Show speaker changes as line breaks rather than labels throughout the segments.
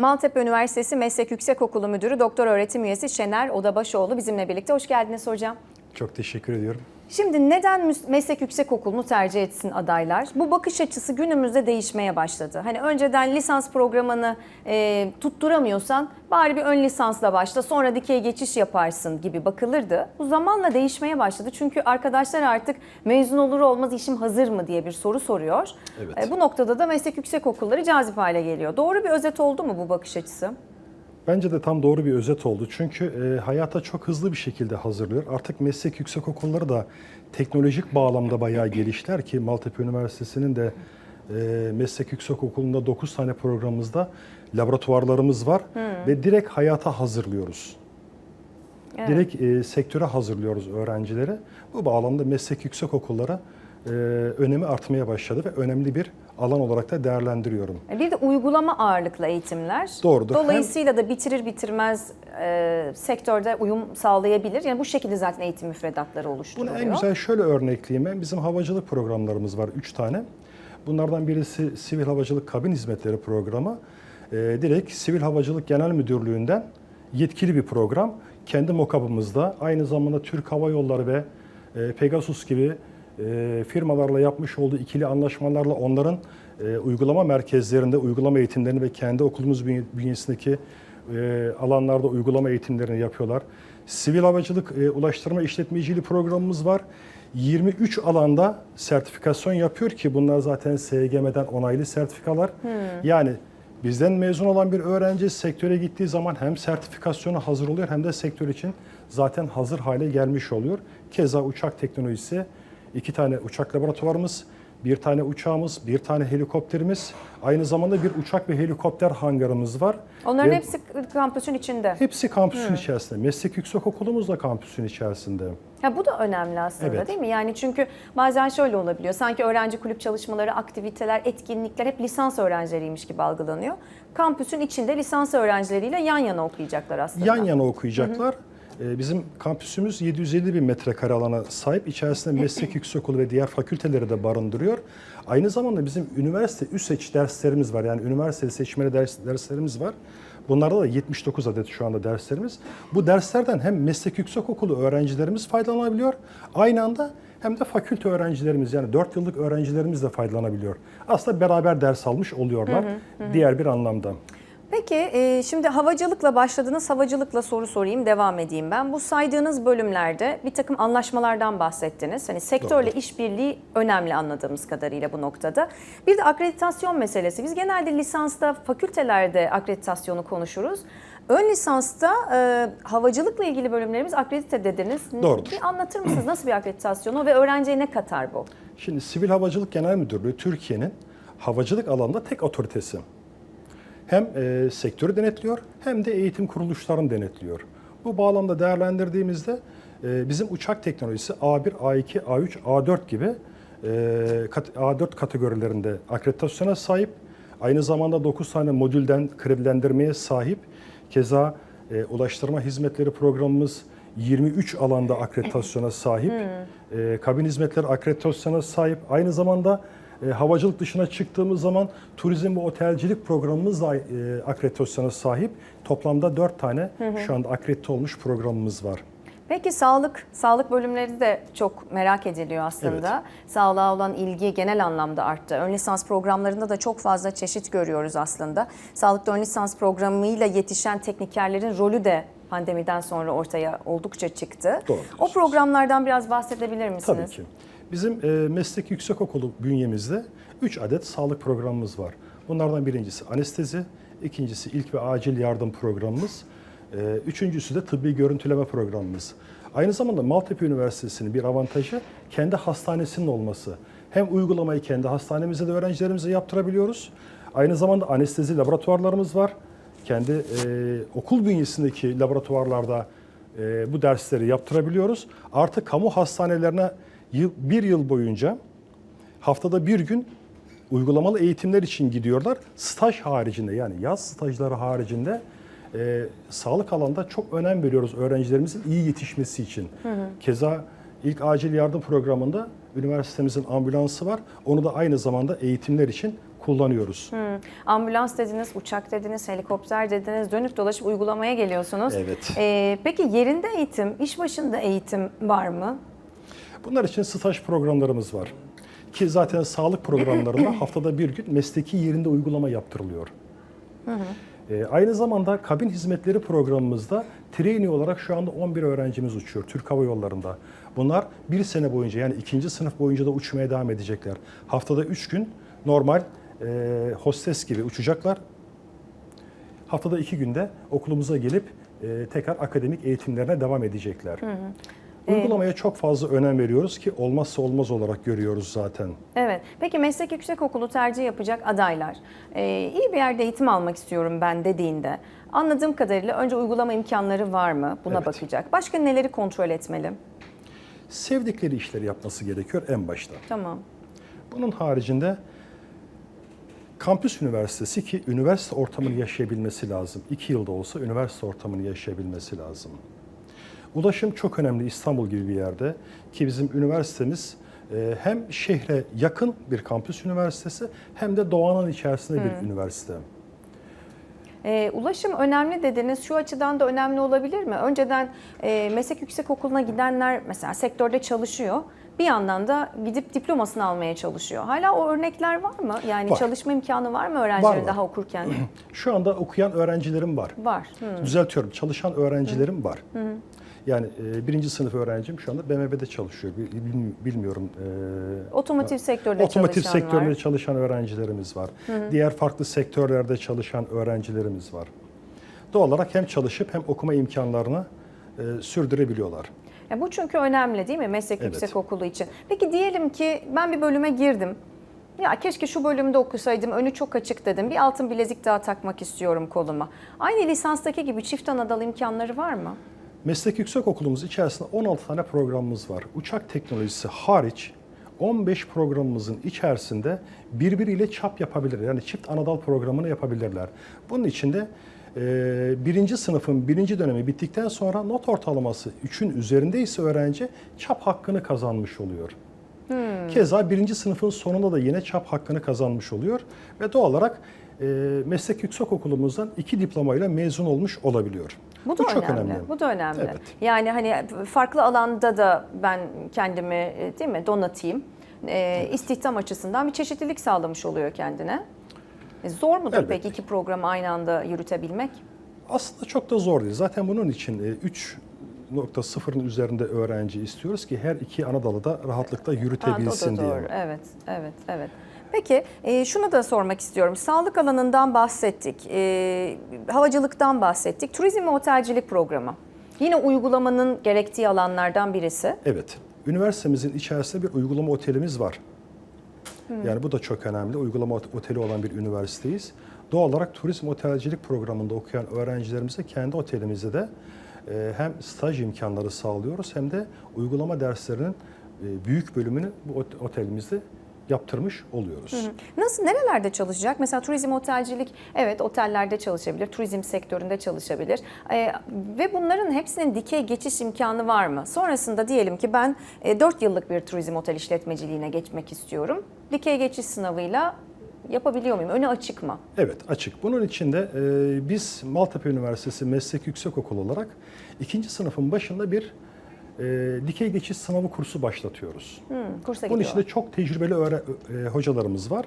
Maltepe Üniversitesi Meslek Yüksekokulu Müdürü Doktor Öğretim Üyesi Şener Odabaşoğlu bizimle birlikte. Hoş geldiniz hocam.
Çok teşekkür ediyorum.
Şimdi neden meslek yüksekokulunu tercih etsin adaylar? Bu bakış açısı günümüzde değişmeye başladı. Hani önceden lisans programını e, tutturamıyorsan bari bir ön lisansla başla sonra dikey geçiş yaparsın gibi bakılırdı. Bu zamanla değişmeye başladı. Çünkü arkadaşlar artık mezun olur olmaz işim hazır mı diye bir soru soruyor.
Evet.
E, bu noktada da meslek yüksekokulları cazip hale geliyor. Doğru bir özet oldu mu bu bakış açısı?
Bence de tam doğru bir özet oldu. Çünkü e, hayata çok hızlı bir şekilde hazırlıyor. Artık meslek yüksekokulları da teknolojik bağlamda bayağı geliştiler ki Maltepe Üniversitesi'nin de e, meslek yüksekokulunda 9 tane programımızda laboratuvarlarımız var ve direkt hayata hazırlıyoruz.
Evet.
Direkt e, sektöre hazırlıyoruz öğrencileri. Bu bağlamda meslek yüksekokulları e, önemi artmaya başladı ve önemli bir alan olarak da değerlendiriyorum.
E, Bir de uygulama ağırlıklı eğitimler.
Doğrudur.
Dolayısıyla da bitirir bitirmez e, sektörde uyum sağlayabilir. Yani bu şekilde zaten eğitim müfredatları
Bunu
oluşturuluyor.
en güzel şöyle örnekleyeyim. Bizim havacılık programlarımız var 3 tane. Bunlardan birisi Sivil Havacılık Kabin Hizmetleri programı. Ee, direkt Sivil Havacılık Genel Müdürlüğü'nden yetkili bir program. Kendi mokabımızda aynı zamanda Türk Hava Yolları ve e, Pegasus gibi e, firmalarla yapmış olduğu ikili anlaşmalarla onların e, uygulama merkezlerinde uygulama eğitimlerini ve kendi okulumuz bünye- bünyesindeki e, alanlarda uygulama eğitimlerini yapıyorlar. Sivil havacılık e, ulaştırma işletmeciliği programımız var. 23 alanda sertifikasyon yapıyor ki bunlar zaten SGM'den onaylı sertifikalar. Yani bizden mezun olan bir öğrenci sektöre gittiği zaman hem sertifikasyonu hazır oluyor hem de sektör için zaten hazır hale gelmiş oluyor. Keza uçak teknolojisi iki tane uçak laboratuvarımız, bir tane uçağımız, bir tane helikopterimiz, aynı zamanda bir uçak ve helikopter hangarımız var.
Onların
Ve-
hepsi kampüsün içinde.
Hepsi kampüsün içerisinde. Meslek yüksekokulumuz da kampüsün içerisinde.
Ha, bu da önemli aslında
Evet.
değil mi? Yani çünkü bazen şöyle olabiliyor. Sanki öğrenci kulüp çalışmaları, aktiviteler, etkinlikler hep lisans öğrencileriymiş gibi algılanıyor. Kampüsün içinde lisans öğrencileriyle yan yana okuyacaklar aslında.
Yan yana okuyacaklar. Ee, Bizim kampüsümüz 750 bin metrekare alana sahip. İçerisinde meslek yüksekokulu ve diğer fakülteleri de barındırıyor. Aynı zamanda bizim üniversite üst seç derslerimiz var. Yani üniversite seçmeli ders, derslerimiz var. Bunlarda da 79 adet şu anda derslerimiz. Bu derslerden hem meslek yüksekokulu öğrencilerimiz faydalanabiliyor. Aynı anda hem de fakülte öğrencilerimiz yani 4 yıllık öğrencilerimiz de faydalanabiliyor. Aslında beraber ders almış oluyorlar diğer bir anlamda.
Peki e, şimdi havacılıkla başladınız. Havacılıkla soru sorayım, devam edeyim ben. Bu saydığınız bölümlerde bir takım anlaşmalardan bahsettiniz. Hani sektörle
Doğru.
işbirliği önemli anladığımız kadarıyla bu noktada. Bir de akreditasyon meselesi. Biz genelde lisansta, fakültelerde akreditasyonu konuşuruz. Ön lisansta e, havacılıkla ilgili bölümlerimiz akredite dediniz.
Doğrudur.
Bir anlatır mısınız nasıl bir akreditasyonu ve öğrenciye ne katar bu?
Şimdi Sivil Havacılık Genel Müdürlüğü Türkiye'nin havacılık alanında tek otoritesi. Hem e, sektörü denetliyor hem de eğitim kuruluşlarını denetliyor. Bu bağlamda değerlendirdiğimizde e, bizim uçak teknolojisi A1, A2, A3, A4 gibi e, kat- A4 kategorilerinde akreditasyona sahip. Aynı zamanda 9 tane modülden kredilendirmeye sahip. Keza e, ulaştırma hizmetleri programımız 23 alanda akreditasyona sahip. E, kabin hizmetleri akreditasyona sahip. Aynı zamanda e, havacılık dışına çıktığımız zaman turizm ve otelcilik programımız da e, akreditasyona sahip. Toplamda 4 tane şu anda akredite olmuş programımız var.
Peki sağlık, sağlık bölümleri de çok merak ediliyor aslında. Sağlığa olan ilgi genel anlamda arttı. Ön lisans programlarında da çok fazla çeşit görüyoruz aslında. Sağlıkta ön lisans programıyla yetişen teknikerlerin rolü de pandemiden sonra ortaya oldukça çıktı.
Doğru
O programlardan biraz bahsedebilir misiniz?
Tabii ki. Bizim e, meslek yüksekokulu bünyemizde 3 adet sağlık programımız var. Bunlardan birincisi anestezi, ikincisi ilk ve acil yardım programımız, e, üçüncüsü de tıbbi görüntüleme programımız. Aynı zamanda Maltepe Üniversitesi'nin bir avantajı kendi hastanesinin olması. Hem uygulamayı kendi hastanemizde de öğrencilerimize yaptırabiliyoruz. Aynı zamanda anestezi laboratuvarlarımız var. Kendi e, okul bünyesindeki laboratuvarlarda e, bu dersleri yaptırabiliyoruz. Artık kamu hastanelerine yıl, bir yıl boyunca haftada bir gün uygulamalı eğitimler için gidiyorlar. Staj haricinde yani yaz stajları haricinde e, sağlık alanında çok önem veriyoruz öğrencilerimizin iyi yetişmesi için. Keza ilk acil yardım programında üniversitemizin ambulansı var. Onu da aynı zamanda eğitimler için kullanıyoruz.
Ambulans dediniz, uçak dediniz, helikopter dediniz, dönüp dolaşıp uygulamaya geliyorsunuz.
Evet.
Ee, peki yerinde eğitim, iş başında eğitim var mı?
Bunlar için staj programlarımız var. Ki zaten sağlık programlarında haftada bir gün mesleki yerinde uygulama yaptırılıyor. Ee, aynı zamanda kabin hizmetleri programımızda trainee olarak şu anda 11 öğrencimiz uçuyor Türk Hava Yolları'nda. Bunlar bir sene boyunca yani ikinci sınıf boyunca da uçmaya devam edecekler. Haftada 3 gün normal e, hostes gibi uçacaklar. Haftada 2 günde okulumuza gelip e, tekrar akademik eğitimlerine devam edecekler. Uygulamaya çok fazla önem veriyoruz ki olmazsa olmaz olarak görüyoruz zaten.
Evet. Peki meslek yüksekokulu tercih yapacak adaylar, ee, iyi bir yerde eğitim almak istiyorum ben dediğinde, anladığım kadarıyla önce uygulama imkanları var mı? Buna
Evet.
bakacak. Başka neleri kontrol etmeli?
Sevdikleri işleri yapması gerekiyor en başta.
Tamam.
Bunun haricinde kampüs üniversitesi ki üniversite ortamını yaşayabilmesi lazım. İki yılda olsa üniversite ortamını yaşayabilmesi lazım. Ulaşım çok önemli İstanbul gibi bir yerde ki bizim üniversitemiz e, hem şehre yakın bir kampüs üniversitesi hem de doğanın içerisinde bir üniversite.
Ee, ulaşım önemli dediniz. Şu açıdan da önemli olabilir mi? Önceden e, meslek yüksekokuluna gidenler mesela sektörde çalışıyor. Bir yandan da gidip diplomasını almaya çalışıyor. Hala o örnekler var mı? Yani
Var.
çalışma imkanı var mı öğrencilerin daha okurken?
Şu anda okuyan öğrencilerim var.
var. Hı.
Düzeltiyorum, çalışan öğrencilerim var. Yani e, birinci sınıf öğrencim şu anda BMW'de çalışıyor. Bil- bil- Bilmiyorum. e,
Otomotiv sektörde
Otomotiv
çalışan
sektöründe
var.
çalışan öğrencilerimiz var. Diğer farklı sektörlerde çalışan öğrencilerimiz var. Doğal olarak hem çalışıp hem okuma imkanlarını e, sürdürebiliyorlar.
Ya bu çünkü önemli değil mi meslek
Evet.
yüksekokulu için? Peki diyelim ki ben bir bölüme girdim. Ya keşke şu bölümde okusaydım, önü çok açık dedim. Bir altın bilezik daha takmak istiyorum koluma. Aynı lisanstaki gibi çift anadal imkanları var mı?
Meslek Yüksekokulumuz içerisinde 16 tane programımız var. Uçak teknolojisi hariç 15 programımızın içerisinde birbiriyle çap yapabilir. Yani çift anadal programını yapabilirler. Bunun için de e, birinci sınıfın birinci dönemi bittikten sonra not ortalaması 3'ün üzerindeyse öğrenci çap hakkını kazanmış oluyor. Keza birinci sınıfın sonunda da yine çap hakkını kazanmış oluyor ve doğal olarak e, meslek yüksekokulumuzdan iki diplomayla mezun olmuş olabiliyor.
Bu da
çok
önemli.
önemli.
Bu da önemli.
Evet.
Yani hani farklı alanda da ben kendimi e, değil mi donatayım. E, istihdam açısından bir çeşitlilik sağlamış oluyor kendine. E, zor mudur
Elbette.
peki iki programı aynı anda yürütebilmek?
Aslında çok da zor değil. Zaten bunun için e, 3.0'ın üzerinde öğrenci istiyoruz ki her iki ana dalı da rahatlıkla
Ha,
yürütebilsin
da
diye.
Evet, evet, evet. Peki e, şunu da sormak istiyorum. Sağlık alanından bahsettik, e, havacılıktan bahsettik. Turizm ve otelcilik programı. Yine uygulamanın gerektiği alanlardan birisi.
Evet. Üniversitemizin içerisinde bir uygulama otelimiz var. Yani bu da çok önemli. Uygulama ot- oteli olan bir üniversiteyiz. Doğal olarak turizm otelcilik programında okuyan öğrencilerimize kendi otelimizde de e, hem staj imkanları sağlıyoruz hem de uygulama derslerinin e, büyük bölümünü bu ot- otelimizde yaptırmış oluyoruz.
Nasıl, nerelerde çalışacak? Mesela turizm otelcilik, evet otellerde çalışabilir, turizm sektöründe çalışabilir. Ee, ve bunların hepsinin dikey geçiş imkanı var mı? Sonrasında diyelim ki ben e, 4 yıllık bir turizm otel işletmeciliğine geçmek istiyorum. Dikey geçiş sınavıyla yapabiliyor muyum? Önü açık mı?
Evet açık. Bunun için de e, biz Maltepe Üniversitesi Meslek Yüksekokulu olarak ikinci sınıfın başında bir e, dikey geçiş sınavı kursu başlatıyoruz.
Hmm, kursa
Bunun içinde çok tecrübeli öğre- e, hocalarımız var.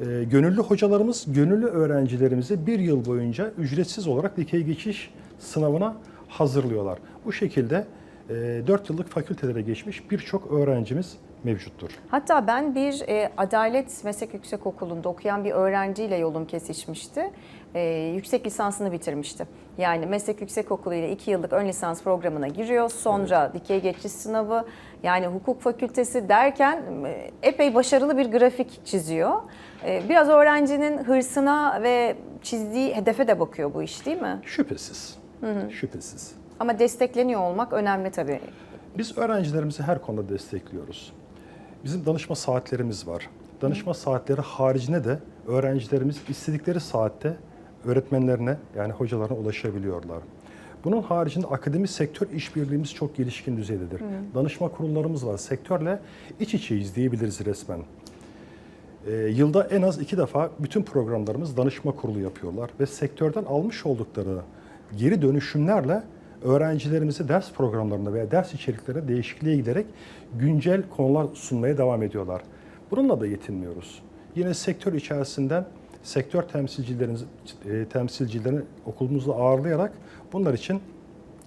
E, gönüllü hocalarımız, gönüllü öğrencilerimizi bir yıl boyunca ücretsiz olarak dikey geçiş sınavına hazırlıyorlar. Bu şekilde e, 4 yıllık fakültelere geçmiş birçok öğrencimiz mevcuttur.
Hatta ben bir e, Adalet Meslek Yüksekokulu'nda okuyan bir öğrenciyle yolum kesişmişti. E, yüksek lisansını bitirmişti. Yani Meslek Yüksekokulu ile 2 yıllık ön lisans programına giriyor. Sonra dikey geçiş sınavı, yani hukuk fakültesi derken e, epey başarılı bir grafik çiziyor. E, biraz öğrencinin hırsına ve çizdiği hedefe de bakıyor bu iş değil mi?
Şüphesiz. Şüphesiz.
Ama destekleniyor olmak önemli tabii.
Biz öğrencilerimizi her konuda destekliyoruz. Bizim danışma saatlerimiz var. Danışma saatleri haricinde de öğrencilerimiz istedikleri saatte öğretmenlerine yani hocalarına ulaşabiliyorlar. Bunun haricinde akademi sektör işbirliğimiz çok gelişkin düzeydedir. Danışma kurullarımız var. Sektörle iç içeyiz diyebiliriz resmen. e, yılda en az iki defa bütün programlarımız danışma kurulu yapıyorlar ve sektörden almış oldukları geri dönüşümlerle öğrencilerimizi ders programlarında veya ders içeriklerine değişikliğe giderek güncel konular sunmaya devam ediyorlar. Bununla da yetinmiyoruz. Yine sektör içerisinden sektör temsilcilerimiz e, temsilcilerini okulumuzda ağırlayarak bunlar için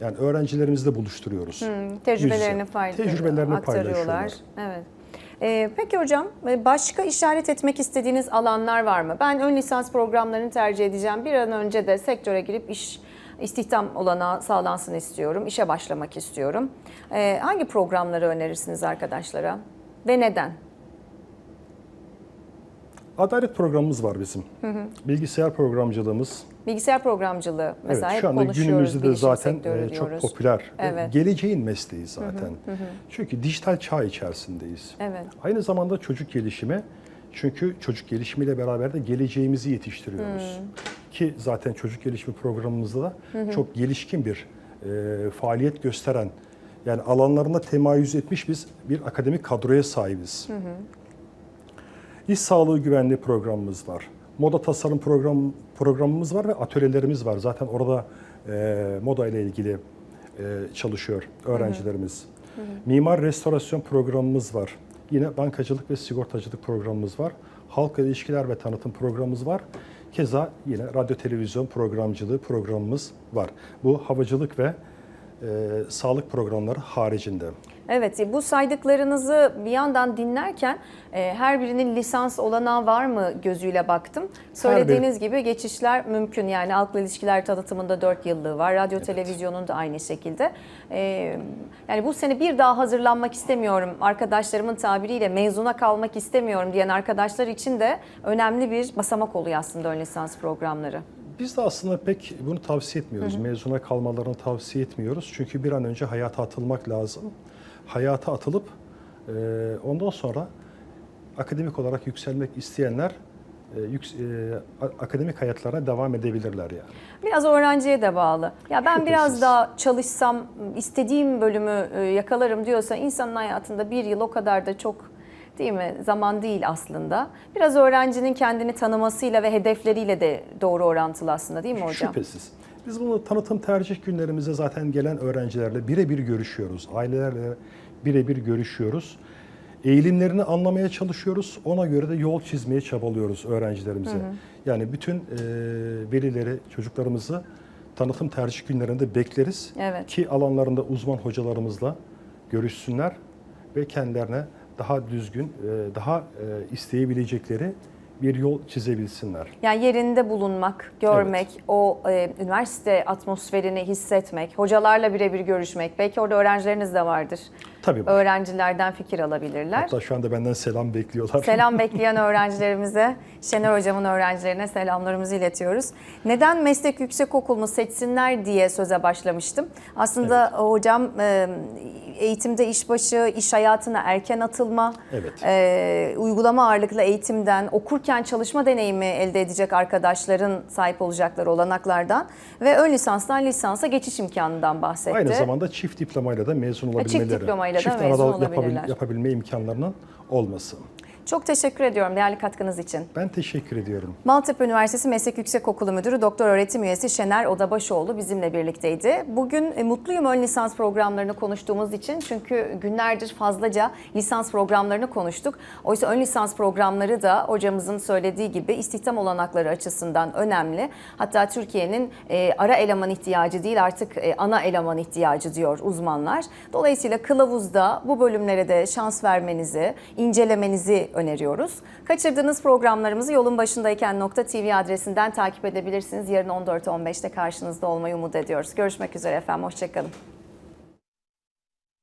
yani öğrencilerimizle buluşturuyoruz.
Hmm, tecrübelerini,
Yüz yüze.
pay-
Tecrübelerini paylaşıyorlar.
Evet. Ee, peki hocam e, başka işaret etmek istediğiniz alanlar var mı? Ben ön lisans programlarını tercih edeceğim. Bir an önce de sektöre girip iş istihdam olanağı sağlansın istiyorum. İşe başlamak istiyorum. Ee, hangi programları önerirsiniz arkadaşlara ve neden?
Adalet programımız var bizim. Bilgisayar programcılığımız.
Bilgisayar programcılığı mesela
evet, şu anda günümüzde de zaten e, çok
diyoruz.
popüler. ve
Evet.
Geleceğin mesleği zaten. Çünkü dijital çağ içerisindeyiz.
Evet.
Aynı zamanda çocuk gelişimi. Çünkü çocuk gelişimiyle beraber de geleceğimizi yetiştiriyoruz. Ki zaten çocuk gelişimi programımızda da çok gelişkin bir e, faaliyet gösteren yani alanlarında temayüz etmiş biz bir akademik kadroya sahibiz. İş sağlığı güvenliği programımız var. Moda tasarım program programımız var ve atölyelerimiz var. Zaten orada e, moda ile ilgili e, çalışıyor öğrencilerimiz. Mimar restorasyon programımız var. Yine bankacılık ve sigortacılık programımız var. Halkla ilişkiler ve tanıtım programımız var. Keza yine radyo televizyon programcılığı programımız var. Bu havacılık ve e, sağlık programları haricinde.
Evet, bu saydıklarınızı bir yandan dinlerken e, her birinin lisans olanağı var mı gözüyle baktım. Söylediğiniz gibi geçişler mümkün. Yani halkla ilişkiler tanıtımında 4 yıllığı var. Radyo televizyonun da aynı şekilde. E, yani bu sene bir daha hazırlanmak istemiyorum. Arkadaşlarımın tabiriyle mezuna kalmak istemiyorum diyen arkadaşlar için de önemli bir basamak oluyor aslında ön lisans programları.
Biz de aslında pek bunu tavsiye etmiyoruz. Mezuna kalmalarını tavsiye etmiyoruz. Çünkü bir an önce hayata atılmak lazım. Hayata atılıp e, ondan sonra akademik olarak yükselmek isteyenler e, yüks- e, akademik hayatlarına devam edebilirler yani.
Biraz öğrenciye de bağlı. Ya ben biraz
Şüphesiz.
daha çalışsam istediğim bölümü yakalarım diyorsa insanın hayatında bir yıl o kadar da çok değil mi zaman değil aslında. Biraz öğrencinin kendini tanımasıyla ve hedefleriyle de doğru orantılı aslında değil mi hocam?
Şüphesiz. Biz bunu tanıtım tercih günlerimizde zaten gelen öğrencilerle birebir görüşüyoruz. Ailelerle birebir görüşüyoruz. Eğilimlerini anlamaya çalışıyoruz. Ona göre de yol çizmeye çabalıyoruz öğrencilerimize. Yani bütün e, velileri, çocuklarımızı tanıtım tercih günlerinde bekleriz.
Evet.
Ki alanlarında uzman hocalarımızla görüşsünler ve kendilerine daha düzgün, e, daha e, isteyebilecekleri bir yol çizebilsinler.
Yani yerinde bulunmak, görmek, o e, üniversite atmosferini hissetmek, hocalarla birebir görüşmek. Belki orada öğrencileriniz de vardır.
Tabii. var.
Öğrencilerden fikir alabilirler.
Hatta şu anda benden selam bekliyorlar.
Selam bekleyen öğrencilerimize, Şener Hocam'ın öğrencilerine selamlarımızı iletiyoruz. Neden meslek yüksekokulumu seçsinler diye söze başlamıştım. Aslında hocam e, eğitimde işbaşı, iş hayatına erken atılma,
Evet.
e, uygulama ağırlıklı eğitimden, okurken çalışma deneyimi elde edecek arkadaşların sahip olacakları olanaklardan ve ön lisanstan lisansa geçiş imkanından bahsetti.
Aynı zamanda çift diplomayla da mezun olabilmeleri.
diplomayla da
Çift
mezun
anadal
olabilirler.
yapabil- yapabilme imkanlarının olması.
Çok teşekkür ediyorum değerli katkınız için.
Ben teşekkür ediyorum.
Maltepe Üniversitesi Meslek Yüksekokulu Müdürü Doktor Öğretim Üyesi Şener Odabaşoğlu bizimle birlikteydi. Bugün e, mutluyum ön lisans programlarını konuştuğumuz için çünkü günlerdir fazlaca lisans programlarını konuştuk. Oysa ön lisans programları da hocamızın söylediği gibi istihdam olanakları açısından önemli. Hatta Türkiye'nin e, ara eleman ihtiyacı değil artık e, ana eleman ihtiyacı diyor uzmanlar. Dolayısıyla kılavuzda bu bölümlere de şans vermenizi, incelemenizi öneriyoruz. Kaçırdığınız programlarımızı yolun başındayken .tv adresinden takip edebilirsiniz. Yarın 14.15'te karşınızda olmayı umut ediyoruz. Görüşmek üzere efendim, hoşçakalın.